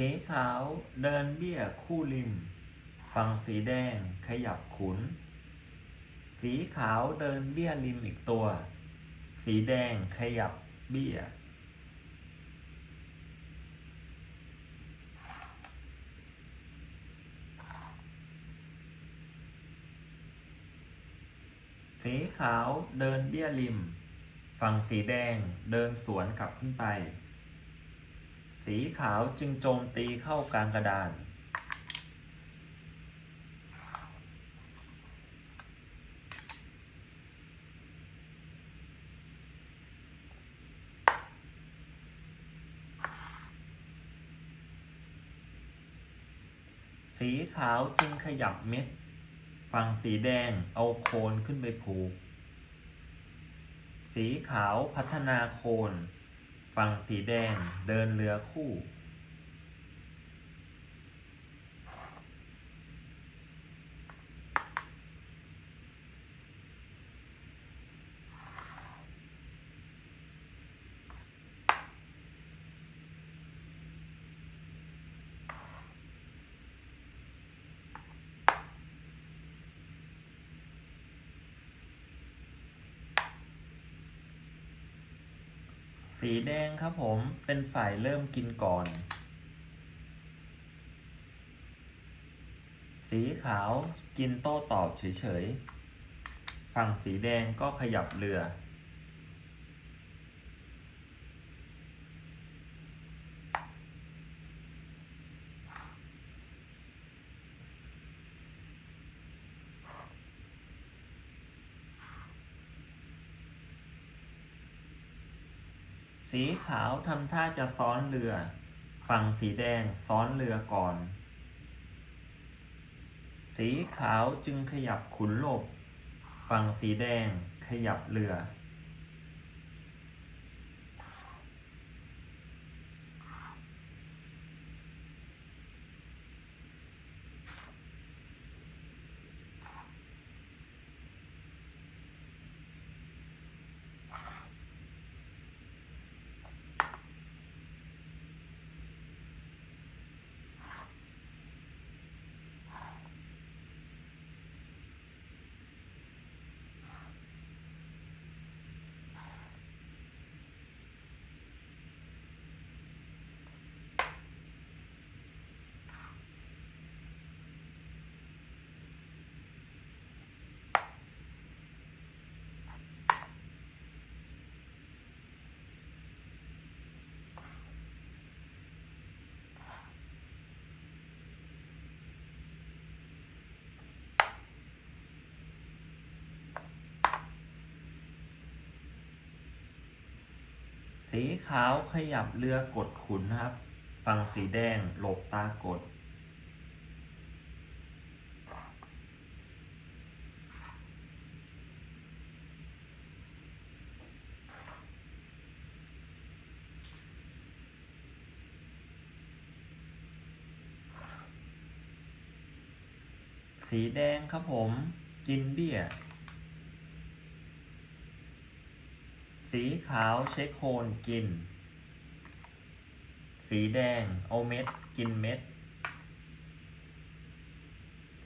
สีขาวเดินเบี้ยคู่ริม ฝั่งสีแดงขยับขุน สีขาวเดินเบี้ยริมอีกตัว สีแดงขยับเบี้ย สีขาวเดินเบี้ยริม ฝั่งสีแดงเดินสวนกลับขึ้นไป สีขาวจึงโจมตีเข้ากลางกระดาน สีขาวจึงขยับเม็ด ฝั่งสีแดงเอาโคนขึ้นไปผูก สีขาวพัฒนาโคน ฟังสีแดง เดินเรือคู่ สีแดงครับผมเป็นฝ่ายเริ่มกินก่อน สีขาวกินโต้ตอบเฉยๆ ฝั่งสีแดงก็ขยับเรือ สีขาวทำท่าจะซ้อนเรือ ฝั่งสีแดงซ้อนเรือก่อน สีขาวจึงขยับขุนหลบ ฝั่งสีแดงขยับเรือ สีขาวขยับเรือกดขุนนะครับ ฝั่งสีแดงหลบตากด สีแดงครับผม กินเบี้ย สีขาวใช้โคนกิน สีแดงเอาเม็ดกินเม็ด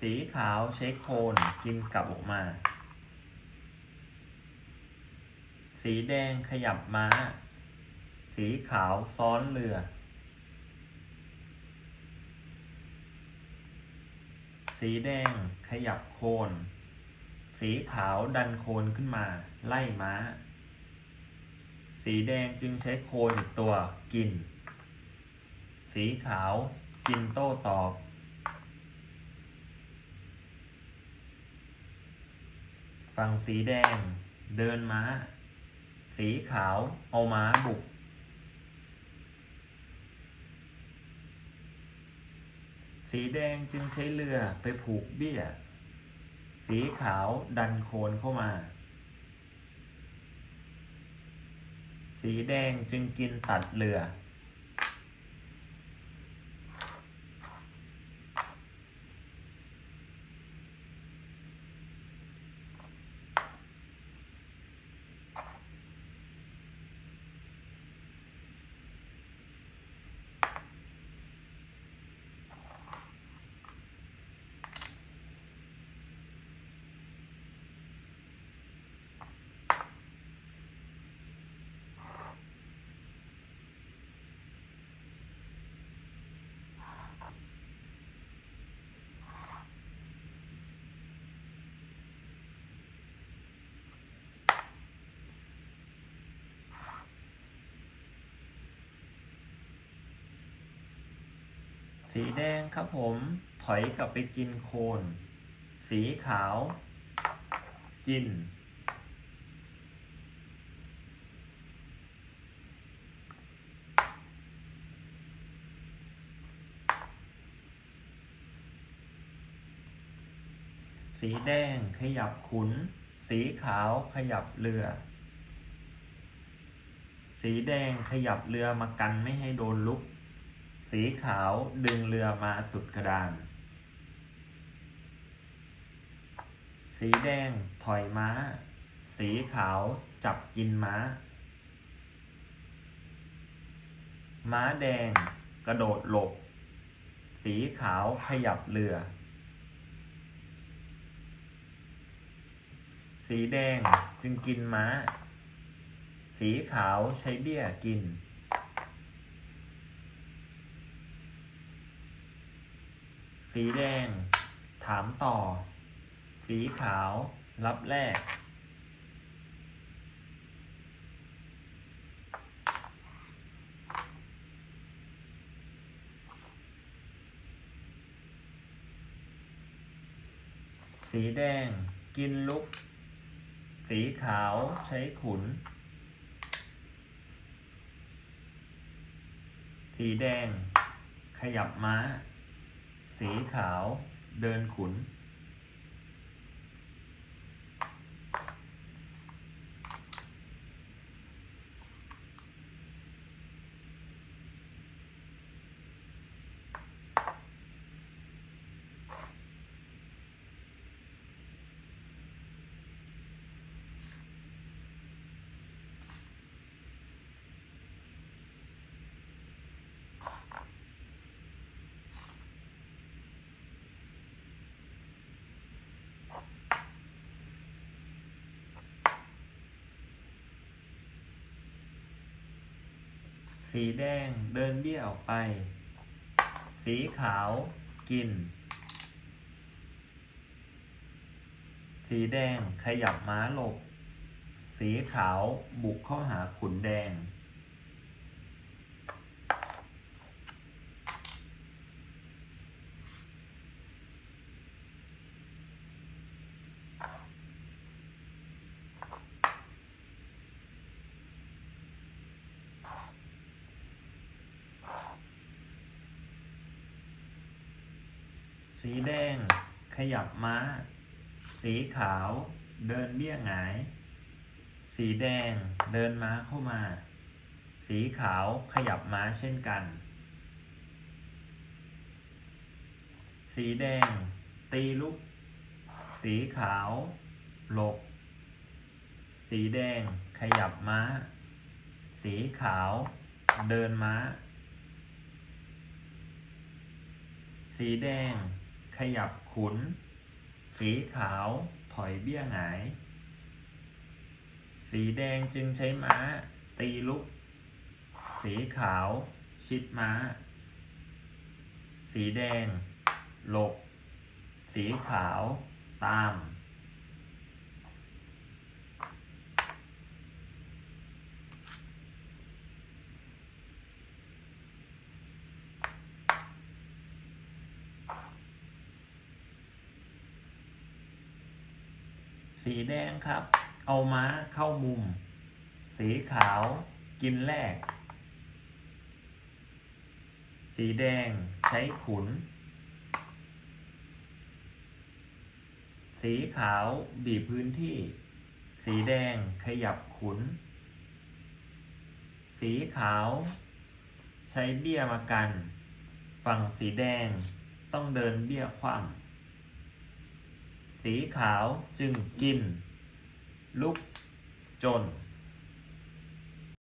สีขาวใช้โคนกินกลับออกมา สีแดงขยับม้า สีขาวซ้อนเรือ สีแดงขยับโคน สีขาวดันโคนขึ้นมา ไล่ม้า สีแดงจึงใช้โคนอีกตัวกิน สีขาวกินโต้ตอบ ฝั่งสีแดงเดินม้า สีขาวเอาม้าบุก สีแดงจึงใช้เรือไปผูกเบี้ย สีขาวดันโคนเข้ามา สีแดงจึงกินตัดเรือ สีแดงครับผม ถอยกลับไปกินโคน สีขาว กิน สีแดงขยับขุน สีขาวขยับเรือ สีแดงขยับเรือมากันไม่ให้โดนลุก สีขาวดึงเรือมาสุดกระดาน สีแดงถอยม้า สีขาวจับกินม้า ม้าแดงกระโดดหลบ สีขาวขยับเรือ สีแดงจึงกินม้า สีขาวใช้เบี้ยกิน สีแดง ถามต่อ สีขาว รับแรก สีแดง กินลุก สีขาวใช้ขุน สีแดง ขยับม้า สีขาว เดินขุน สีแดงเดินเบี้ยออกไป สีขาวกิน สีแดงขยับม้าหลบ สีขาวบุกเข้าหาขุนแดง สีแดง ขยับม้า สีขาว เดินเบี้ยหงาย สีแดง เดินม้าเข้ามา สีขาวขยับม้าเช่นกัน สีแดง ตีลุก สีขาว หลบ สีแดง ขยับม้า สีขาว เดินม้า สีแดง ขยับขุน สีขาวถอยเบี้ยหงาย สีแดงจึงใช้ม้า ตีลุก สีขาว ชิดม้า สีแดง หลบ สีขาว ตาม สีแดงครับ เอาม้าเข้ามุม สีขาวกินแรก สีแดงใช้ขุน สีขาวบีบพื้นที่ สีแดงขยับขุน สีขาวใช้เบี้ยมากัน ฝั่งสีแดงต้องเดินเบี้ยคว่ำ สีขาวจึงกิน ลุกจน